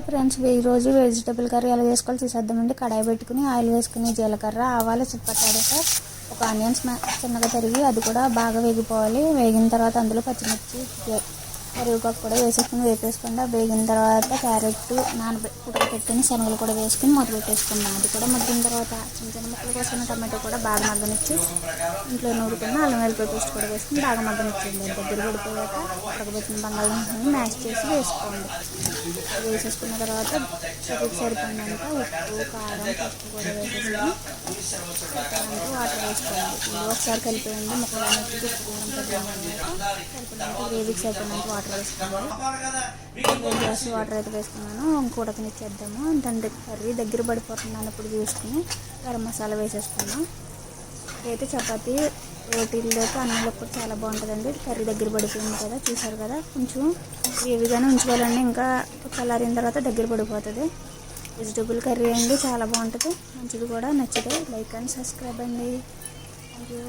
Hi friends ఈరోజు vegetable curry ఎలా చేసుకోవాలి చూసేద్దామండి. కడాయి పెట్టుకుని ఆయిల్ వేసుకుని జీలకర్ర ఆవాలు చిప్పట్టాడాక ఒక ఆనియన్స్ చిన్నగా తరిగి అది కూడా బాగా వేగిపోవాలి. వేగిన తర్వాత అందులో పచ్చిమిర్చి కరివేపాకు కూడా వేసేసుకుని వేపేసుకోండి వేగిన తర్వాత క్యారెట్ నానబె ఉడకపెట్టుకుని శనగలు కూడా వేసుకుని మొదలు పెట్టేసుకున్నాం అది కూడా మగ్గిన తర్వాత చిన్న చిన్న ముక్కలు కోసుకున్న టమాటో కూడా బాగా మగ్గనిచ్చి ఇంట్లో నూరుకున్న అల్లం వెల్లుల్లి పేస్ట్ కూడా వేసుకుని బాగా మగ్గనిచ్చింది దగ్గర పడిపోయాక ఉడకబెట్టిన బంగాళదుంపని మ్యాష్ చేసి వేసుకోండి. వేసేసుకున్న తర్వాత రుచికి సరిపడినంత ఉప్పు కారం పసుపు కూడా వేసేసుకుని వాటర్ వేసుకోండి. ఒకసారి కలిపి ముక్కలన్నిటికీ ఉప్పు కారం తగ్గిన గ్రేవీకి సరిపడినంత వాటర్ వేసుకోండి రెండు గ్లాస్ వాటర్ అయితే వేసుకున్నాను. ఇంక ఉడకనిచ్చేద్దాము దాని కర్రీ దగ్గర పడిపోతుంది అన్నప్పుడు చూసుకుని గరం మసాలా వేసేసుకున్నాం ఇదైతే చపాతీ రోటీల్లోకి అన్నంలో కూడా చాలా బాగుంటుందండి. కర్రీ దగ్గర పడిపోయింది కదా చూసారు కదా? కొంచెం గ్రేవీగానే ఉంచుకోవాలండి. ఇంకా చల్లారిన తర్వాత దగ్గర పడిపోతుంది. వెజిటబుల్ కర్రీ అండి చాలా బాగుంటుంది. మంచిది కూడా నచ్చితే లైక్ అండ్ సబ్స్క్రైబ్ అండి. Thank you